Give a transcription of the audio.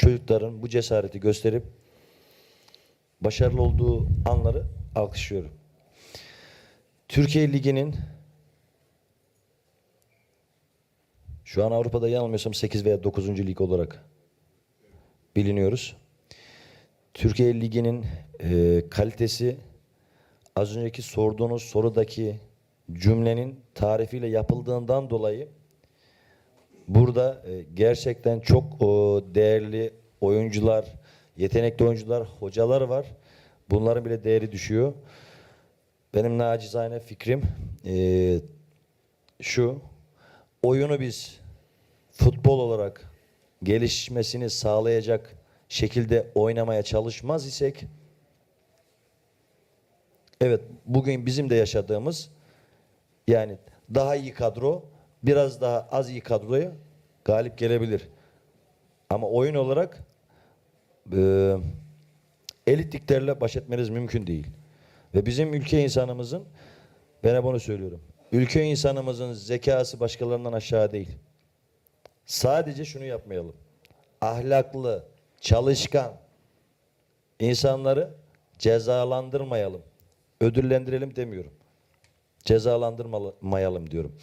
çocukların bu cesareti gösterip başarılı olduğu anları alkışlıyorum. Türkiye Ligi'nin şu an Avrupa'da yanılmıyorsam 8 veya 9. lig olarak biliniyoruz. Türkiye Ligi'nin e, kalitesi az önceki sorduğunuz sorudaki cümlenin tarifiyle yapıldığından dolayı burada e, gerçekten çok değerli oyuncular, yetenekli oyuncular, hocalar var. Bunların bile değeri düşüyor. Benim nacizane fikrim e, şu, oyunu biz futbol olarak gelişmesini sağlayacak şekilde oynamaya çalışmaz isek, evet bugün bizim de yaşadığımız yani daha iyi kadro, biraz daha az iyi kadroya galip gelebilir. Ama oyun olarak e, elit liglerle baş etmeniz mümkün değil. Ve bizim ülke insanımızın, ben hep onu söylüyorum. Ülke insanımızın zekası başkalarından aşağı değil. Sadece şunu yapmayalım. Ahlaklı, çalışkan insanları cezalandırmayalım. Ödüllendirelim demiyorum. Cezalandırmayalım diyorum.